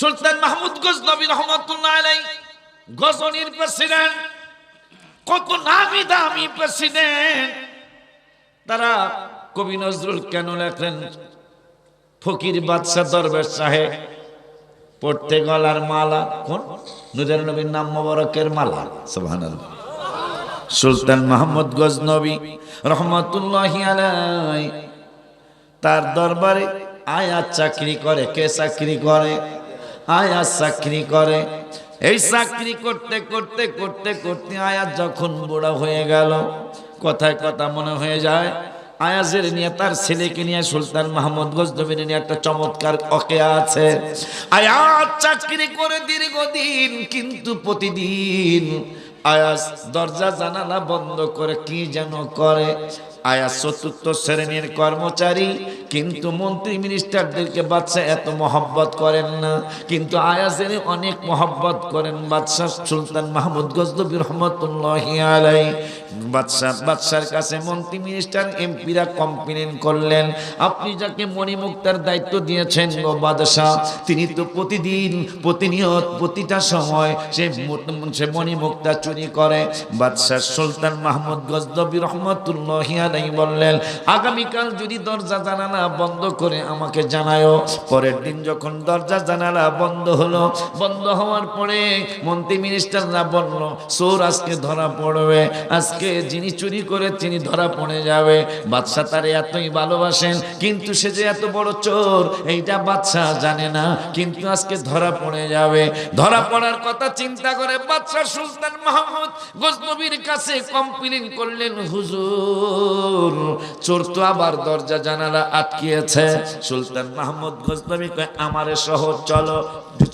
সুলতান মাহমুদ গজনবী রহমতুল্লাহ আলাই গজনীর প্রেসিডেন্ট কত নামি দামি প্রেসিডেন্ট, তারা কবি নজরুল কেন লেখলেন? ফকির বাদশাহ দরবেশ সাহেব, পড়তে গলার মালা, কোন? নুরের নবীর নাম মোবারকের মালা, সুবহানাল্লাহ। সুলতান মাহমুদ গজনবী রহমতুল্লাহি আলাই তার দরবারে আয়াত চাকরি করে, কে চাকরি করে? আয়াত চাকরি করে। এই চাকরি করতে করতে করতে করতে আয়াত যখন বুড়া হয়ে গেল, কথায় কথা মনে হয়ে যায়, আয়াজের নিয়ে তার ছেলেকে নিয়ে সুলতান মাহমুদ গজনবীর নিয়ে একটা চমৎকার অকে আছে। আয়াত চাকরি করে দীর্ঘদিন, কিন্তু প্রতিদিন আয়াস দরজা জানালা বন্ধ করে কি যেন করে। আয়াস চতুর্থ শ্রেণির কর্মচারী, কিন্তু মন্ত্রী মিনিস্টারদেরকে বাদশাহ এত মহব্বত করেন না। কিন্তু আয়াসের অনেক মহব্বত করেন বাদশাহ সুলতান মাহমুদ গজনবী রহমতুল্লাহ আলাই বাদশাহ, বাদশার কাছে মন্ত্রী মিনিস্টার, এমপিরা কমপ্লেন করলেন, আপনি যাকে মণিমুক্তার দায়িত্ব দিয়েছেন গো বাদশাহ, তিনি তো প্রতিদিন, প্রতিনিয়ত, প্রতিটা সময় সে সে মণিমুক্তা চুরি করে। বাদশাহ সুলতান মাহমুদ গজনবী রহমতুল্লাহ আলাই বললেন, আগামীকাল যদি দরজা জানালা বন্ধ করে আমাকে জানায়ও। পরের দিন যখন দরজা জানালা বন্ধ হলো, বন্ধ হওয়ার পরে মন্ত্রী মিনিস্টাররা বলল, চোর আজকে ধরা পড়বে, আজকে যিনি চুরি করে তিনি ধরা পড়ে যাবে। বাদশাহ তারে এতই ভালোবাসেন, কিন্তু সে যে এত বড় চোর, এইটা বাদশাহ জানে না, কিন্তু আজকে ধরা পড়ে যাবে। ধরা পড়ার কথা চিন্তা করে বাদশাহ সুলতান মাহমুদ গজনবীর কাছে কমপ্লেন করলেন, হুজুর, চোর তো আবার দরজা জানালা আটকিয়েছে। সুলতান মাহমুদ গজনবী কয়, আমারে শহর চলো।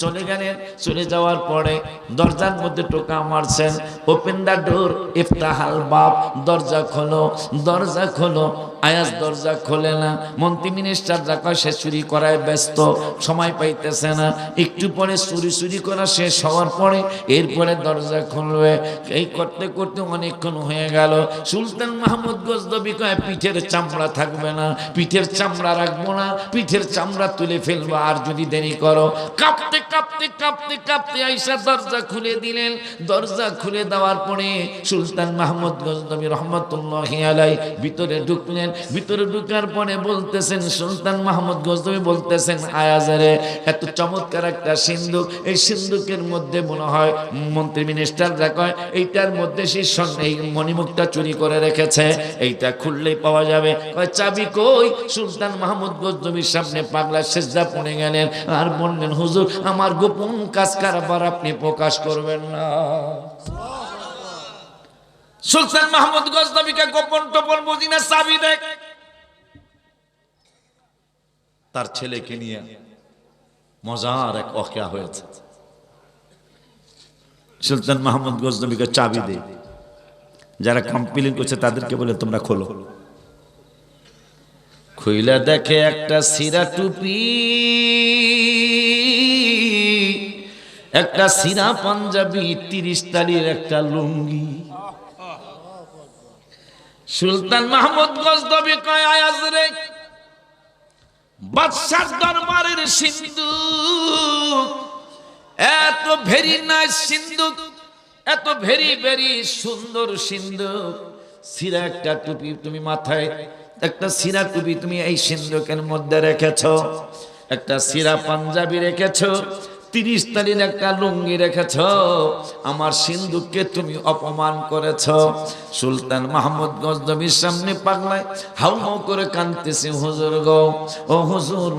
চলে গেলেন। চলে যাওয়ার পরে দরজার মধ্যে টোকা মারছেন। ওপেন দা ডোর, ইফতাহাল বাপ দরজা খোলো দরজা খোলো। আয়াস দরজা খোলে না, মন্ত্রী মিনিস্টার রাখা সে চুরি করায় ব্যস্ত, সময় পাইতেছে না। একটু পরে চুরি চুরি করা শেষ হওয়ার পরে এরপরে দরজা খুলবে। এই করতে করতে অনেকক্ষণ হয়ে গেল। সুলতান মাহমুদ গজদবি কয়, পিঠের চামড়া থাকবে না, পিঠের চামড়া রাখব না, পিঠের চামড়া তুলে ফেলব, আর যদি দেরি করো। কাঁপতে কাঁপতে কাঁপতে কাঁপতে আইসা দরজা খুলে দিলেন। দরজা খুলে দেওয়ার পরে সুলতান মাহমুদ গজনবী রহমতুল্লাহ আলাই ভিতরে ঢুকলেন। ভিতরে ঢুকার পরে বলতেছেন, সুলতান মাহমুদ গজনবী বলতেছেন আয়াজারে এত চমৎকার একটা সিন্ধুক। এই সিন্ধুকের মধ্যে মনে হয় মন্ত্রী মিনিস্টাররা কয়, এইটার মধ্যে সেই এই মণিমুক্তা চুরি করে রেখেছে, এইটা খুললেই পাওয়া যাবে। চাবি কই? সুলতান মাহমুদ গজনবীর সামনে পাগলা সেজদা পড়ে গেলেন, আর বললেন, হুজুর, আমার গোপন কাজ কারবার আপনি প্রকাশ করবেন না। সুলতান মাহমুদ গজনবীকে গোপন টোপন বুঝি না চাবি দেখ তার ছেলেকে নিয়ে মজার এক অকেয়া হয়েছে। সুলতান মাহমুদ গজনবীকে চাবি দে। যারা কমপ্লেন করছে তাদেরকে বলে, তোমরা খোলো। খুইলা দেখে একটা সিরা টুপি, একটা সিরা পাঞ্জাবি, তিরিশ তালির একটা লুঙ্গি। সুলতান মাহমুদ গজনবী কয় আয়াজ রে বাদশার দরবারের সিন্ধু এত ভেরি নাইস সিন্ধু এত ভেরি ভেরি সুন্দর সিন্ধু সিরা একটা টুপি তুমি মাথায়, একটা সিরা টুপি তুমি এই সিন্ধুকের মধ্যে রেখেছ। একটা সিরা পাঞ্জাবি রেখেছ। তিরিশ তারিখ একটা লুঙ্গি রেখেছ, আমার সিন্ধুককে তুমি অপমান করেছ। সুলতান মাহমুদ গজনবীর সামনে পাগলায় হাউ হাউ করে কাঁদতেছে, হুজুর গো, ও হুজুর,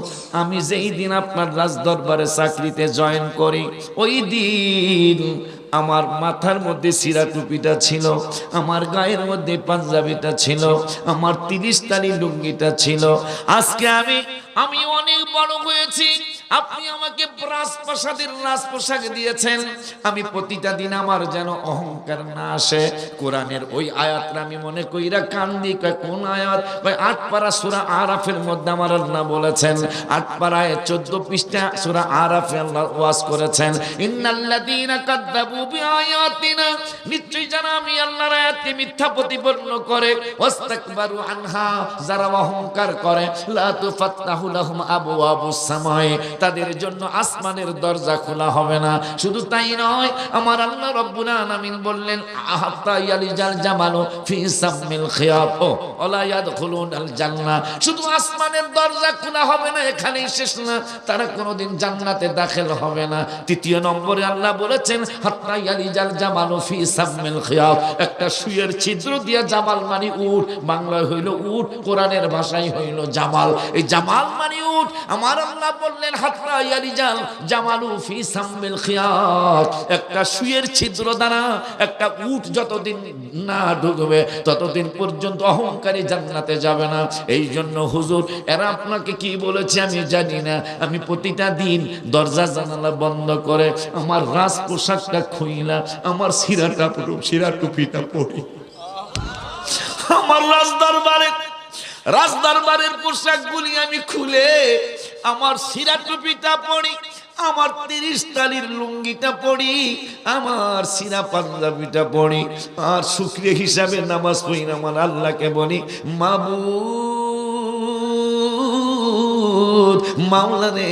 আমি যেই দিন আপনার রাজ দরবারে চাকরিতে জয়েন করি, ওই দিন আমার মাথার মধ্যে সিরা টুপিটা ছিল, আমার গায়ের মধ্যে পাঞ্জাবিটা ছিল, আমার তিরিশ তালি লুঙ্গিটা ছিল। আজকে আমি আমি অনেক বড় হয়েছি। আপনি আমাকে রাজপ্রাসাদের রাজপোশাক দিয়েছেন। আমি প্রতিটা দিন আমার যেন অহংকার না আসে। কোরআনের ওই আয়াতটা আমি মনে কইরা কান্দি। কোন আয়াত? কয় আট পারা সুরা আরাফের মধ্যে আমার আল্লাহ বলেছেন আট পারায় চোদ্দ পৃষ্ঠা সুরা আরাফে আল্লাহ ওয়াজ করেছেন। নিশ্চয়ই যারা আমি আল্লাহর আয়াতকে মিথ্যা প্রতিপন্ন করে, ওয়াস্তাকবারু আনহা, যারা অহংকার করে, লা তুফাত্তাহু লাহুম আবওয়াবুস সামায়ে তাদের জন্য আসমানের দরজা খোলা হবে না। শুধু তাই নয়, আমার আল্লাহ রব্বুল আলামিন বললেন, আহাত্তা ইয়ালিজাল জামালু ফি সামিল খিয়াব। ওলা ইয়াদখুলুনাল জান্নাহ। শুধু আসমানের দরজা খোলা হবে না, এখানেই শেষ না। তারা কোনোদিন জান্নাতে দাখিল হবে না। তৃতীয় নম্বরে আল্লাহ বলেছেন, হাত্তা ইয়ালিজাল জামালু ফি সামিল খিয়াব। একটা সুয়ের ছিদ্র দিয়া জামাল মানে উট, বাংলায় হইল উট, কোরআনের ভাষায় হইল জামাল। এই জামাল মানে উট আমার আল্লাহ বললেন, হাতরা ইয়ারিজাল জামালু ফি সাম্মিল খিয়াত। একটা সুয়ের ছিদ্র দ্বারা একটা উট যতদিন না ঢুকবে ততদিন পর্যন্ত অহংকারী জান্নাতে যাবে না। এই জন্য হুজুর, এরা আপনাকে কি বলেছে আমি জানি না। আমি প্রতিটা দিন দরজা, জানালা বন্ধ করে আমার রাজ পোশাকটা খুইলা, আমার সিরাটা পুরো সিরা টুপিটা পরি আমার রাজদরবারে রাজদরবারের পোশাকগুলি আমি খুলে, আমার সিরা টুপিটা পড়ি আমার তিরিশ তালির লুঙ্গিটা পড়ি আমার সিরা পাঞ্জাবিটা পড়ি আর শুক্রিয়া হিসাবে নামাজ পড়ি আমার আল্লাহকে বলি মাবু মাওলা রে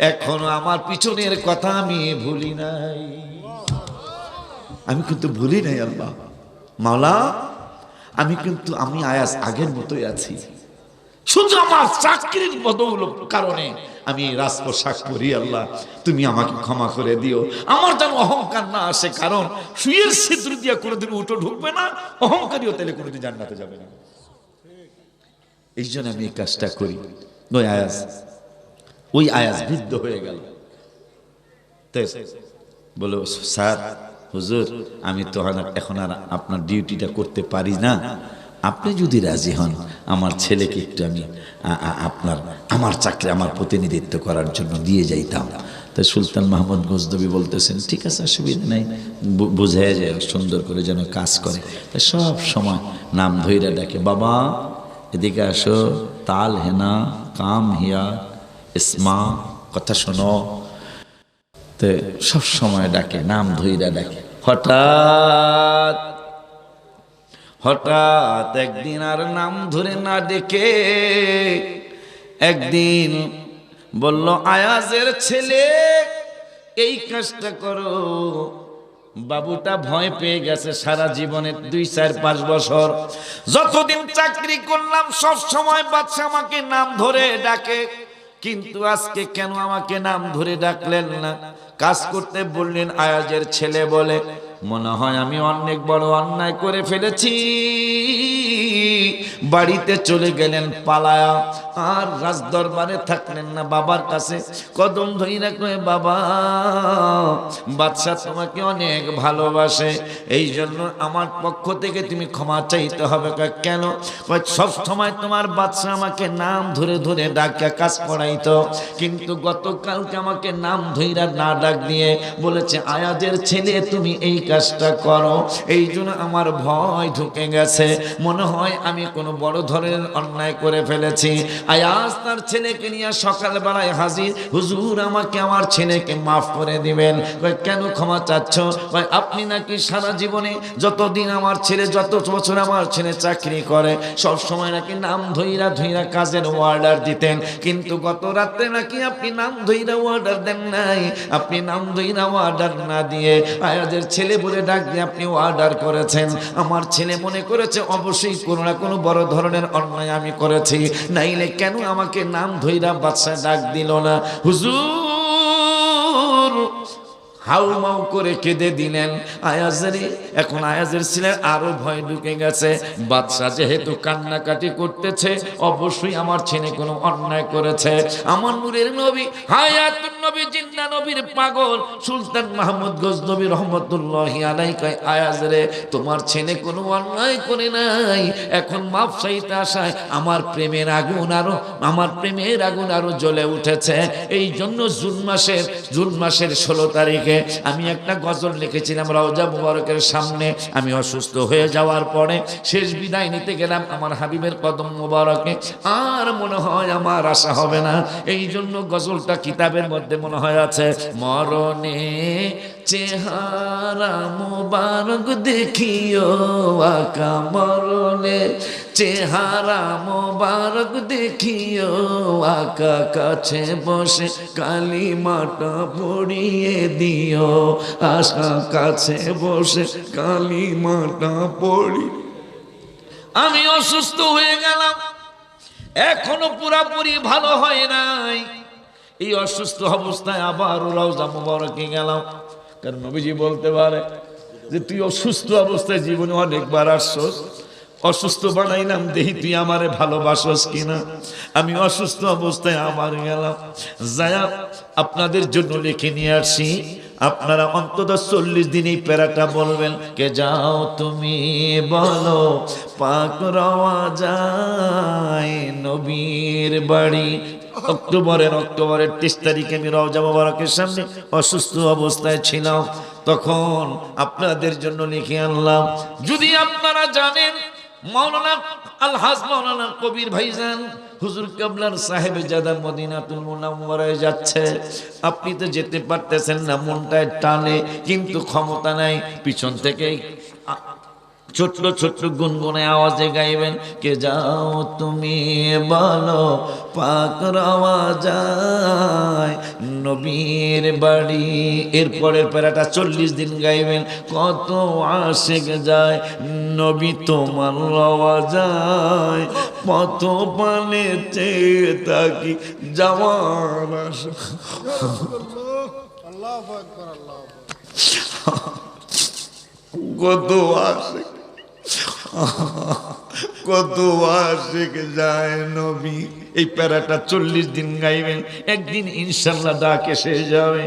এখনও আমার পিছনের কথা আমি ভুলি নাই। আমি কিন্তু ভুলি নাই, আল্লাহ। মাওলা আমি কিন্তু, আমি আয়াস আগের মতোই আছি। শুধু আমার চাকরির বদল কারণে? আমি রাজ রাজপোশাক পরি আল্লাহ, তুমি আমাকে ক্ষমা করে দিও। আমার যেন অহংকার না আসে, কারণ সুয়ের ছিদ্র দিয়ে কোনোদিন উঠো ঢুকবে না, অহংকারীও তাহলে কোনোদিন জান্নাতে যাবে না। এই জন্য আমি এই কাজটা করি। ওই আয়াস ওই আয়াস বৃদ্ধ হয়ে গেল। বলো, স্যার হুজুর, আমি তো এখন আর আপনার ডিউটিটা করতে পারি না। আপনি যদি রাজি হন, আমার ছেলেকে একটু আমি আপনার, আমার চাকরি, আমার প্রতিনিধিত্ব করার জন্য দিয়ে যাইতাম। তাই সুলতান মাহমুদ গজদবি বলতেছেন, ঠিক আছে, অসুবিধা নেই। বু- বুঝাইয়া যায় সুন্দর করে যেন কাজ করে। তাই সব সময় নাম ধইরা ডাকে, বাবা, এদিকে আসো, তাল হেনা, কাম হিয়া, ইসমা, কথা শোনো। তে সব সময় ডাকে, নাম ধইরা ডাকে। হঠাৎ হঠাৎ একদিন আর নাম ধরে না ডেকে একদিন বলল, আয়াজের ছেলে, এই কাজটা করো। বাবুটা ভয় পেয়ে গেছে সারা জীবনে দুই, চার, পাঁচ বছর। যতদিন চাকরি করলাম, সব সময় বাচ্চা আমাকে নাম ধরে ডাকে। কিন্তু আজকে কেন আমাকে নাম ধরে ডাকলেন না? কাজ করতে বললেন আয়াজের ছেলে বলে মনে হয় আমি অনেক বড় অন্যায় করে ফেলেছি। বাড়িতে চলে গেলেন পালায়া, আর রাজদরবারে থাকলেন না বাবার কাছে। কদম ধইরা কয়ে, বাবা বাদশা তোমাকে অনেক ভালোবাসে এই জন্য আমার পক্ষ থেকে তুমি ক্ষমা চাইতে হবে। কেন? সব সময় তোমার বাচ্চা আমাকে নাম ধরে ধরে ডাকা, কাজ করাইতো কিন্তু গতকালকে আমাকে নাম ধইরা না ডাক দিয়ে বলেছে, আয়াজের ছেলে তুমি এই কাজটা করো। এই জন্য আমার ভয় ঢুকে গেছে। মনে হয় আমি কোনো বড় ধরনের অন্যায় করে ফেলেছি। আয়াজ তার ছেলেকে নিয়ে সকালবেলায় হাজির। হুজুর আমাকে আমার ছেলেকে মাফ করে দিবেন। কয়, কেন ক্ষমা চাচ্ছ? কয়, আপনি নাকি সারা জীবনে যতদিন আমার ছেলে যত বছর আমার ছেলে চাকরি করে সব সময় নাকি নাম ধইরা ধইরা কাজের অর্ডার দিতেন। কিন্তু গত রাত্রে নাকি আপনি নাম ধইরা অর্ডার দেন নাই। আপনি নাম ধইরা অর্ডার না দিয়ে আয়াজের ছেলে বলে ডাক দিয়ে আপনি অর্ডার করেছেন। আমার ছেলে মনে করেছে, অবশ্যই কোনো না কোনো বড় ধরনের অন্যায় আমি করেছি। নাইলে কেন আমাকে নাম ধইরা বাচ্চা ডাক দিল না? হুজুর হাউ মাউ করে কেঁদে দিলেন। আয়াজের এখন আয়াজের ছিলেন আরও ভয় ঢুকে গেছে। বাদশা যেহেতু কান্নাকাটি করতেছে, অবশ্যই আমার ছেলে কোনো অন্যায় করেছে। আমার নূরের নবী, হায়াতুন নবী নবীর পাগল, সুলতান মাহমুদ রহমতুল্লাহ আলাই কয় তোমার ছেলে কোনো অন্যায় করে নাই। এখন মাপ চাইতে আসায় আমার প্রেমের আগুন আরও, আমার প্রেমের আগুন আরও জ্বলে উঠেছে। এই জন্য জুন মাসের জুন মাসের ষোলো তারিখে আমি একটা গজল লিখেছিলাম রওজা মুবারকের সামনে। আমি অসুস্থ হয়ে যাওয়ার পরে শেষ বিদায় নিতে গেলাম আমার হাবিবের কদম মুবারকে। আর মনে হয় আমার আশা হবে না। এই জন্য গজলটা কিতাবের মধ্যে মনে হয় আছে, মরণে চেহারা মোবারক দেখিও আকা মরলে চেহারা মোবারক দেখিও আকা কাছে বসে কালী মাটা পড়িয়ে দিও। আশা কাছে বসে কালী মাটা পড়ি আমি অসুস্থ হয়ে গেলাম। এখনও পুরাপুরি ভালো হয় নাই। এই অসুস্থ অবস্থায় আবার রওজা মুবারকে গেলাম। কারণ নবীজি বলতে পারে যে, তুই অসুস্থ অবস্থায় জীবনে অনেকবার আসছস। অসুস্থ বানাইলাম, দেহি তুই আমারে ভালোবাসস কিনা? আমি অসুস্থ অবস্থায় আমার গেলাম। যায়া, আপনাদের জন্য লিখে নিয়ে আসি। আপনারা অন্তত চল্লিশ দিন এই প্যারাটা বলবেন, কে যাও তুমি বলো, পাক রওয়া যায় নবীর বাড়ি। অক্টোবরের অক্টোবরের তেইশ তারিখে আমি রওজা মোবারকের সামনে অসুস্থ অবস্থায় ছিলাম। তখন আপনাদের জন্য লিখে আনলাম, যদি আপনারা জানেন, মাওলানা আলহাজ মাওলানা কবির ভাইজান, হুজুর কাবলার সাহেব জাদা মদিনাতুল মুনাওয়ারায় যাচ্ছে। আপনি তো যেতে পারতেছেন না মনটায় টানে, কিন্তু ক্ষমতা নাই। পিছন থেকে ছোট্ট ছোট্ট গুনগুনে আওয়াজে গাইবেন কে যাও তুমি বলো পাক রাওয়া যায় নবীর বাড়ি। এরপরের প্যারাটা চল্লিশ দিন গাইবেন কত আশেক যায় নবী তোমার রাওয়া যায় পথ পানে চেয়ে থাকি যাওয়ার আশা। আল্লাহ আকবর আল্লাহ কত আশেক কত আশেক যায় নবী। এই প্যারাটা চল্লিশ দিন গাইবেন একদিন ইনশাল্লাহ ডাক এসে যাবে।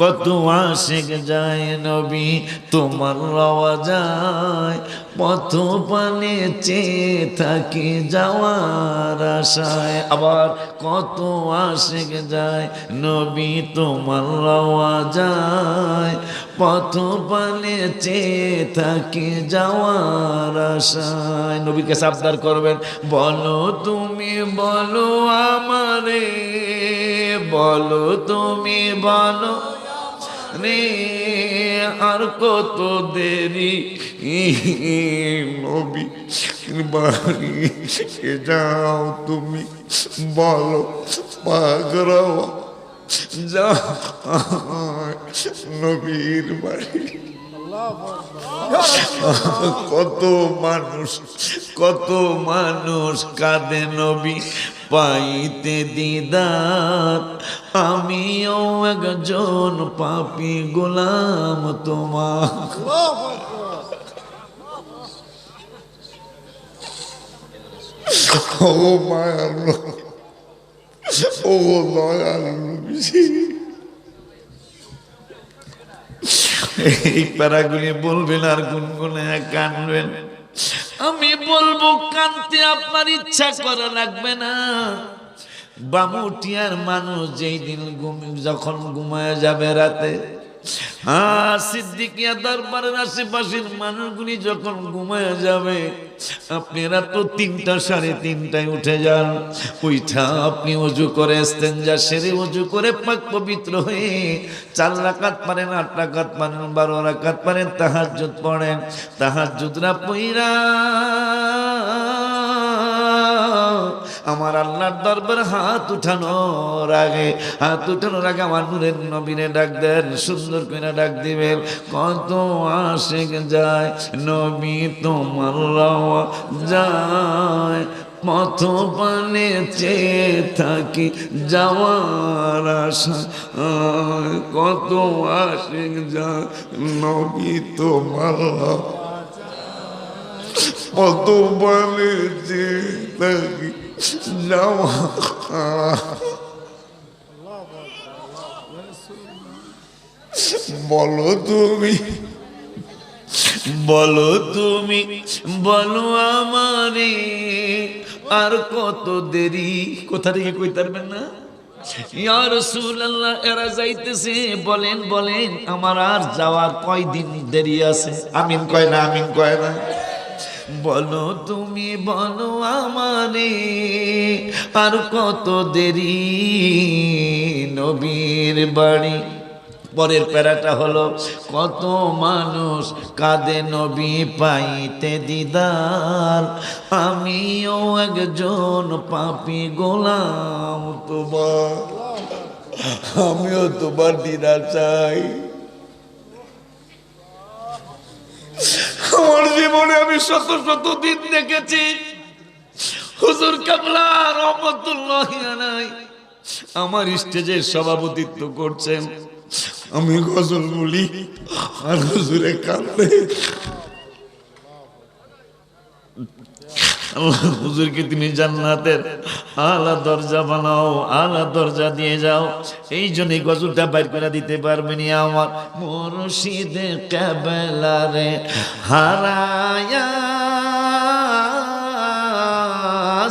কত আশেক যায় নবী, তোমার রওয়া যায় পথ পানে চেয়ে থাকি যাওয়ার আশায়। আবার কত আশেক যায় নবী, তোমার রওয়া যায় পথ পানে চেয়ে থাকি যাওয়ার আশায়। নবীকে সাবধান করবেন, বলো তুমি বলো আমারে, বলো তুমি বলো রে আর কত দেরি নবী বাড়ি যাও তুমি বলো পাগরাও যা নবীর বাড়ি। কত মানুষ কত মানুষ কাঁদে নবী, পাইতে দিদার আমিও একজন পাপি গোলাম তোমার ও মায়ার ও দয়াল। এই প্যারাগুলি বলবেন আর গুনগুনে কানবেন। আমি বলব, কানতে আপনার ইচ্ছা করা লাগবে না। বামুটিয়ার মানুষ যেই দিন ঘুম যখন ঘুমায় যাবে রাতে দরবারের আশেপাশের মানুষগুলি যখন ঘুমায় যাবে, আপনারা তো তিনটা সাড়ে তিনটায় উঠে যান। আপনি অজু করে সেরে অজু করে পাক পবিত্র হয়ে চার রাকাত পারেন, আট রাকাত পারেন, বারো রাকাত পারেন, তাহাজ্জুদ পড়েন। তাহাজ্জুদরা পইরা আমার আল্লাহর দরবার হাত উঠানোর আগে, হাত উঠানোর আগে আমার নূরের নবীনে ডাক দেন, সুন্দর করে ডাক দিবেন। কত আশেক যায়, নবী তোমার যায়। পথ পানে চেয়ে থাকি যাওয়ার আশা কত আশেক যায়, নবী তোমার কত বলে যে যাওয়া বলো তুমি বলো তুমি, বলো আমারে, আর কত দেরি? কোথা থেকে কই পারবেন না এরা যাইতেছে, বলেন বলেন, আমার আর যাওয়ার কয়দিন দেরি আছে? আমিন কয় না, আমিন কয় না। বলো তুমি, বলো আমারে, আর কত দেরি নবীর বাড়ি? পরের প্যারাটা হলো, কত মানুষ কাঁদে নবী পাইতে দিদার। আমিও একজন পাপি গোলাম, তোমার, আমিও তোমার দিদার চাই আমার জীবনে আমি শত শত দিন দেখেছি। হুজুর কামলা রহমতুল্লাহ আমার স্টেজে সভাপতিত্ব করছেন। আমি গজল বলি আর হুজুরে কান্দে আল্লাহ হুজুরকে তুমি জান্নাতের আলা দরজা বানাও, আলা দরজা দিয়ে যাও। এই জন্য গজলটা বাইর করে দিতে পারবেনি আমার মুর্শিদে কাবেলারে হারায়া।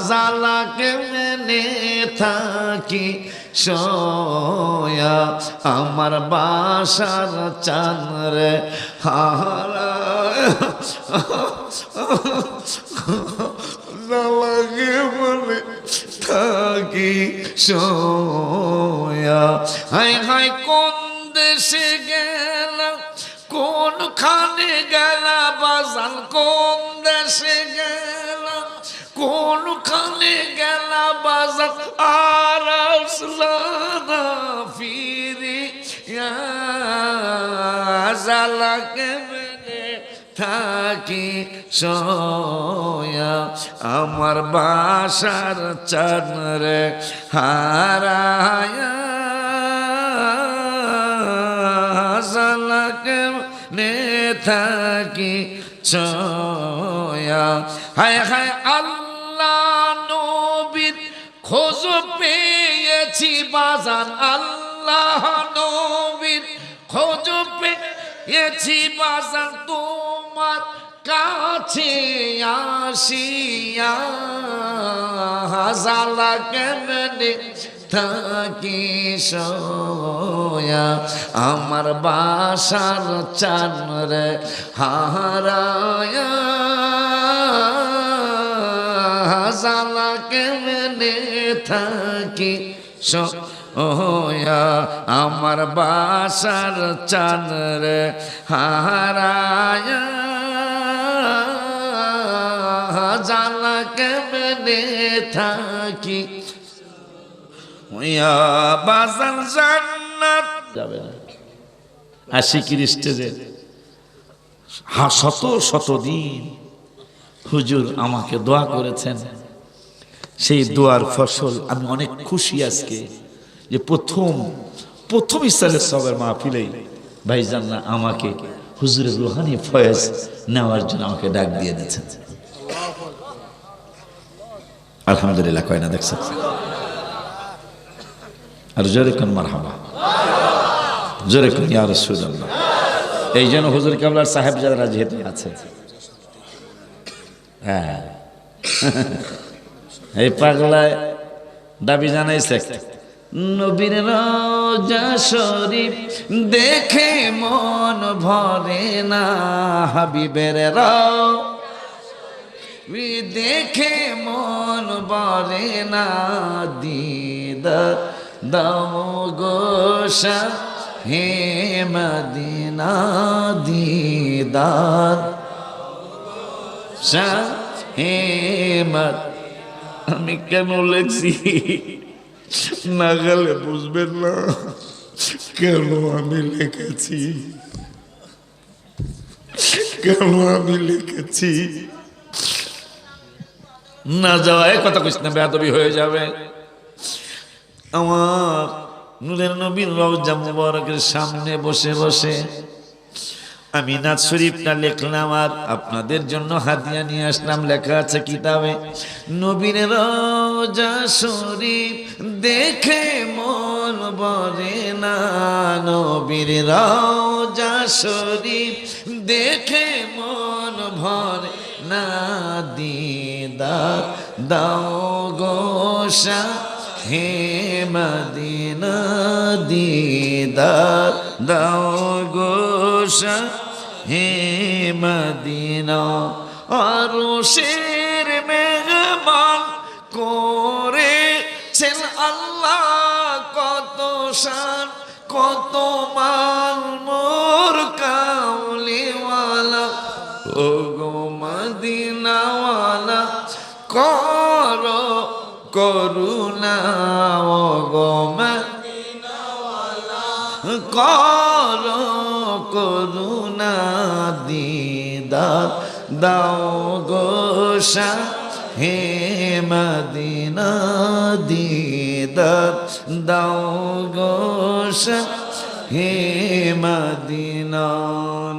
জালাকে মেনে থাকি সয়া, আমার বাসার চানরে হারা থাকি সয়া? হাই হাই কোন দেশে গেলাম কোনখানে গেলা বাজান কোন দেশে গেলাম কোনখানে গেলা বাজান আর আসলানা ফিরি জালাকে মেনে থাকি সয়া, আমার বাসার হারায়া। জালাকে নে থাকি ছয়া হায় হায়, আল্লাহ নবীর খোঁজ পেয়েছি বাজান। আল্লাহ খোঁজ পেয়েছি বাজান তোমার কাছে আসিয়া হাজালা কেমনে থাকি সয়া আমার বাসার চানরে হারায়া হাজালা কেমনে থাকি সয়া আমার বাসার চানরে হারায়া। জালা কেমনে থাকি? ওয়া বাজান জান্নাত। যাবে না। আশিকির স্টেজে হা, শত শত দিন হুজুর আমাকে দোয়া করেছেন। সেই দোয়ার ফসল আমি অনেক খুশি আজকে। যে প্রথম প্রথম ইসালের সবের মাহফিলেই ভাইজান না আমাকে হুজুরের রুহানি ফয়েজ নেওয়ার জন্য আমাকে ডাক দিয়ে দিয়েছেন। আলহামদুলিল্লাহ, কয় না দেখছেন? আর জোরে কোন মারহাবা? জোরে কোন ইয়া রাসূলুল্লাহ। এই জন্য হুজুর কাবলার সাহেব যারা যেহেতু আছে। হ্যাঁ। এই পাগলায় দাবি জানাইছে নবীর রোজা শরীফ দেখে মন ভরে না, হাবিবের দেখে মন বলে না, দিদা দাও গোসা হে মদিনা, দিদার হে মদ আমি কেন লেখছি? না গেলে বুঝবেন না। কেন আমি লিখেছি? কেন আমি লিখেছি? না যাওয়ায় কথা কইস না বেহাতবি হয়ে যাবে। আমার নুরের নবীর রওজা মুবারকের সামনে বসে বসে আমি নাথ শরীফটা লিখলাম আর আপনাদের জন্য হাতিয়া নিয়ে আসলাম, লেখা আছে কিতাবে। নবীর রওজা শরীফ দেখে মন বলে না। নবীর রওজা শরীফ দেখে মন ভরে না। দিদা দাও গোসা হে মদিনা, দিদার দাও গোসা হে মদিনা। আর শের মেহমান করেছেন আল্লাহ কত শান, কত মাল মোর কাউলিওয়ালা। ও গো মদিনাওয়ালা, কর করুণা ও গো মদিনাওয়ালা, কর দিদার, দাও গোসা হে মদিনা দিদার, দাও গোসা হে মদিনা।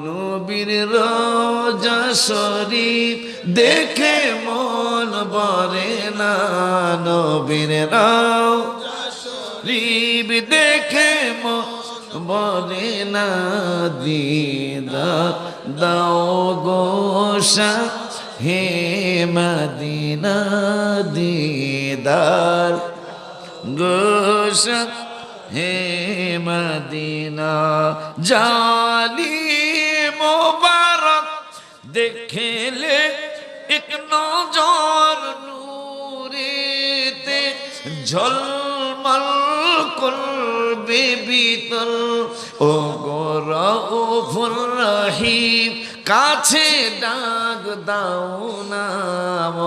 নবীর রোজা শরীফ দেখে মন বরে না, নবীর রাও দেখে মন বলে না দিদার দাও গোসা হে মদিনা দিদার। গোসা হে মদিনা জালি মোবারক দেখেলে এক নজর নূরেতে ঝলমল করবে বিতল ও গৌরফুর রহিম, কাছে ডাক দাও না।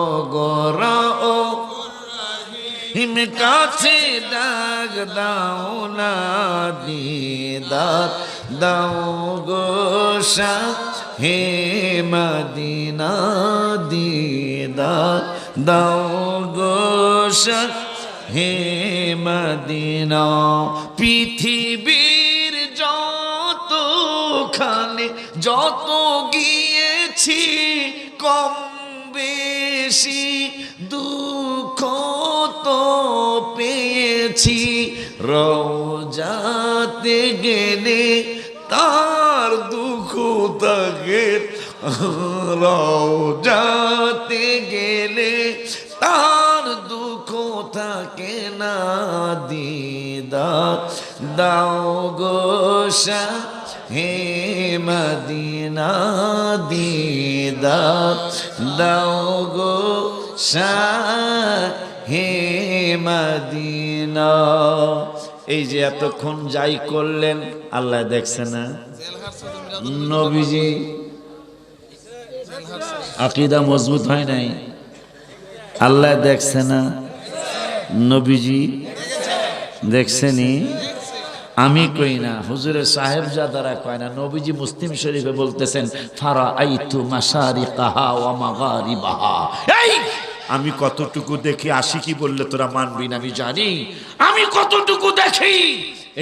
ও গৌর হিম কাছে ডাক দাও না। দিদার দাও গোসা হে মদিনা দিদার দাও গোসা হে মদিনা, পৃথিবীর যতখানে, যত গিয়েছি, কম বেশি দুঃখ তো পেয়েছি। রোজাতে গেলে তার দুঃখ থাকে রোজাতে গেলে থাকে না দিদা, দাও গোসা হে মদিনা দিদা, দাও গো হে মদিনা। এই যে এতক্ষণ যাই করলেন, আল্লাহ দেখছে না। নবীজি, আকিদা মজবুত হয় নাই। আল্লাহ দেখছে না। নবীজি দেখছেনি? আমি কই না হুজুরের সাহেব যাদারা কয় না, নবীজি মুসলিম শরীফে বলতেছেন ফারা আইতু মাসারি কাহা ওয়া মাগারিবাহা। এই, আমি কতটুকু দেখি, আসি কি বললে তোরা মানবি না আমি জানি। আমি কতটুকু দেখি,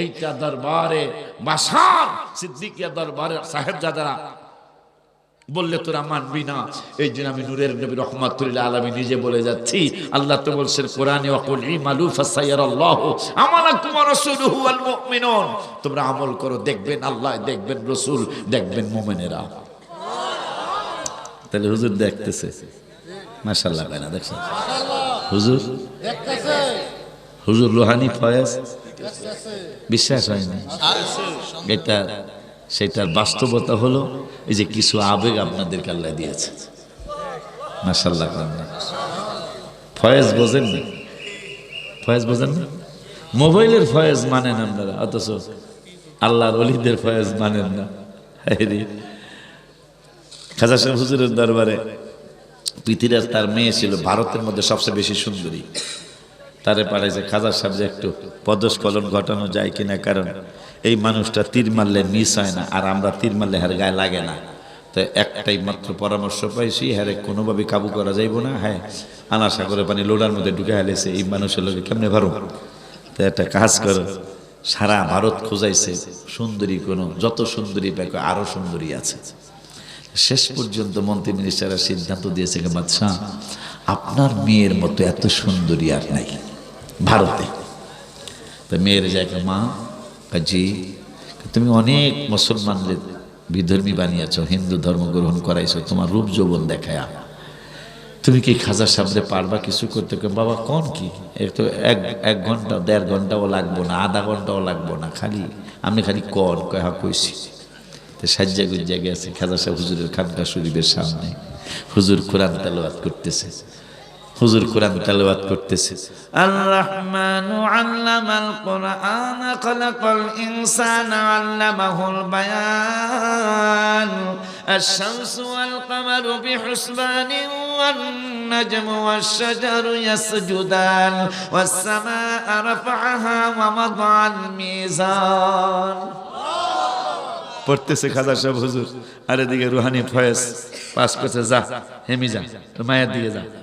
এইটা দরবারে বাসার সিদ্দিকিয়া দরবারে সাহেব যাদারা বললে তোরা মানবি না। এই জন্য আমি নূরের নবী রহমাতুল্লাহ আলমী নিজে বলে যাচ্ছি আল্লাহ তো বলছেন কোরআনে অকুল ইমালু ফাসাইয়ারাল্লাহ আমালাকুম ওয়া রাসূলুহু ওয়াল মুমিনুন। তোমরা আমল করো দেখবেন আল্লাহ দেখবেন রাসূল দেখবেন মুমিনেরা। তাহলে হুজুর দেখতেছে। মাশাআল্লাহ কেন দেখছেন? হুজুর? দেখতেছে। হুজুর রোহানি ফয়েজ? দেখতেছে বিশ্বাস হয়নি? এটা সেটার বাস্তবতা হলো এই যে কিছু আবেগ আপনাদেরকে আল্লাহ দিয়েছে। মাসাল্লাহ ফয়েজ বোঝেন না? ফয়েজ বোঝেন না? মোবাইলের ফয়েজ মানেন আপনারা, অথচ আল্লাহর অলিদের ফয়েজ মানেন না। খাজা সাহেব হুজুরের দরবারে পৃথিরাজ তার মেয়ে ছিল, ভারতের মধ্যে সবচেয়ে বেশি সুন্দরী। তারে পাঠাইছে, খাজা সাহেব যে একটু পদস্খলন ঘটানো যায় কিনা, কারণ এই মানুষটা তীর মারলে মিস হয় না, আর আমরা তীর মারলে হার গায়ে লাগে না। তো একটাই মাত্র পরামর্শ পাইছি হ্যাঁ কোনোভাবে কাবু করা যাইব না হ্যাঁ আনা সাগরে পানি লোডার মধ্যে ঢুকে হেলেছে এই মানুষের লোকে কেমনে ভারো? তো একটা কাজ করো, সারা ভারত খোঁজাইছে সুন্দরী কোনো, যত সুন্দরী পাইকে আরও সুন্দরী আছে। শেষ পর্যন্ত মন্ত্রী মিনিস্টাররা সিদ্ধান্ত দিয়েছে বাদশাহ আপনার মেয়ের মতো এত সুন্দরী আর নাই, ভারতে। তো মেয়ের জায়গা মা জি তুমি অনেক মুসলমানদের বিধর্মী বানিয়েছ, হিন্দু ধর্ম গ্রহণ করাইছো, তোমার রূপ যৌবন দেখায়া। তুমি কি খাজা সামনে পারবা কিছু করতে? বাবা, কোন কি? তো এক এক ঘণ্টা, দেড় ঘন্টাও লাগবো না, আধা ঘন্টাও লাগবো না, খালি, আমি খালি কর কয় হা কইছি। তো সাজ্জা গুজ্জা গেছে, খাজা সাহেব হুজুরের খানকা শরীফের সামনে। হুজুর কোরআন তেলাওয়াত করতেছে। হুজুর কোরআন তেলাওয়াত করতেছে আর রহমান আল্লামাল কোরআন খলাকাল ইনসানা আল্লামাহুল বায়ান الشمس والقمر بحسبان والنجم والشجر يسجدان والسماء رفعها ووضع الميزان পড়তেছে খাজা সাহেব হুজুর আর এদিকে রুহানি ফয়েজ পাস করছে যা হেমি যা তো মায়ের দিকে যা সুবহানাল্লাহ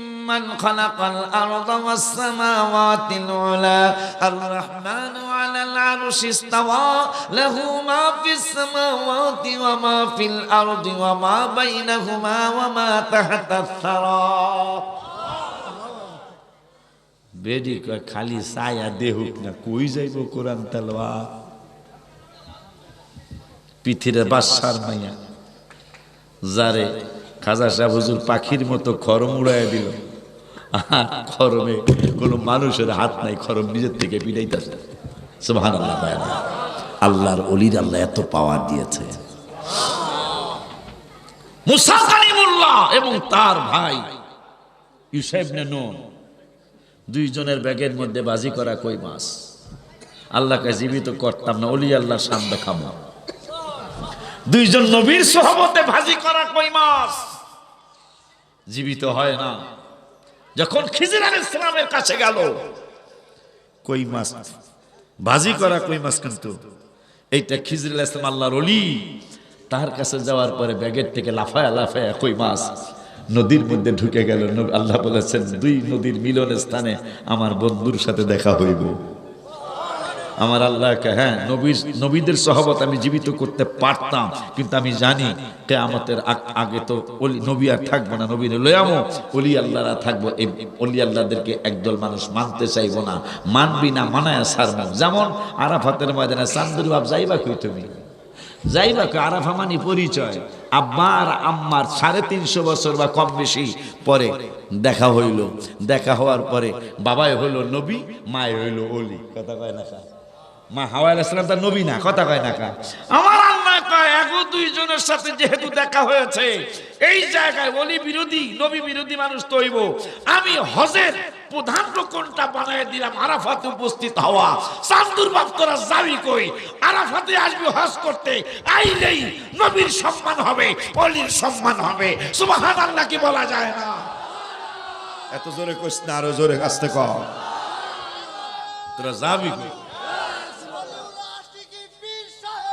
ممن خلق الأرض والسماوات العلى الرحمن على العرش استوى له ما في السماوات وما في الأرض وما بينهما وما تحت الثرى বেডি কয় খালি ছায়া দেহুক না কই যাইব কোরআন তেলওয়া পৃথিবীর বাসার মাইয়া যারে খাজা সাহেব হুজুর পাখির মতো খরম উড়াইয়া দিল আর খরমে কোনো মানুষের হাত নাই, খরম নিজের থেকে পিড়াইতেছে সুবহান আল্লাহ আল্লাহর অলির আল্লাহ এত পাওয়ার দিয়েছে। এবং তার ভাই দুইজনের ব্যাগের মধ্যে বাজি করা কই মাছ? আল্লাহকে জীবিত করতাম না অলি আল্লাহ শান দেখাবো। দুইজন নবীর সহবতে ভাজি করা কই মাছ? জীবিত হয় না। যখন খিজির আল ইসলামের কাছে গেল, কই মাছ? বাজি করা কই মাছ কিন্তু? এইটা খিজির আল ইসলাম আল্লাহর অলি তার কাছে যাওয়ার পরে ব্যাগের থেকে লাফায়া লাফায়া কই মাছ? নদীর মধ্যে ঢুকে গেল। আল্লাহ বলেছেন, দুই নদীর মিলনের স্থানে আমার বন্ধুর সাথে দেখা হইব। আমার আল্লাহকে হ্যাঁ নবীর, নবীদের সহবত আমি জীবিত করতে পারতাম। কিন্তু আমি জানি, কেয়ামতের আগ- আগে তো অলি, নবী আর থাকব না, নবীর লয়ামো অলি আল্লাহরা থাকব, এই অলি আল্লাহদেরকে একদল মানুষ মানতে চাইব না। মানবি না, মানায় সারমো যেমন আরাফাতের ময়দানে চান্দুর বাপ, যাইবা কই তুমি? যাইবা কই? আরাফা মানি পরিচয়। আব্বা আর আম্মার সাড়ে তিনশো বছর বা কম বেশি পরে দেখা হইল। দেখা হওয়ার পরে বাবাই হইল নবী মায় হইল অলি। কথা কয় না কা? মা হাওয়া আলাইসালাম তার নবী না কথা কয় না কা? আমার আল্লাহ কয় এক দুইজনের সাথে যেহেতু দেখা হয়েছে এই জায়গায় অলি বিরোধী নবী বিরোধী মানুষ তৈব আমি হজের প্রধান রোকনটা বানায় দিলাম আরাফাতে উপস্থিত হওয়া। চান্দুর বাপ তোরা যাবি কই? আরাফাতে আসবি হজ করতে আইলেই নবীর সম্মান হবে অলির সম্মান হবে। সুবহান আল্লাহ কি বলা যায় না? এত জোরে কইস না আরও জোরে আসতে কর তোরা যাবি কই?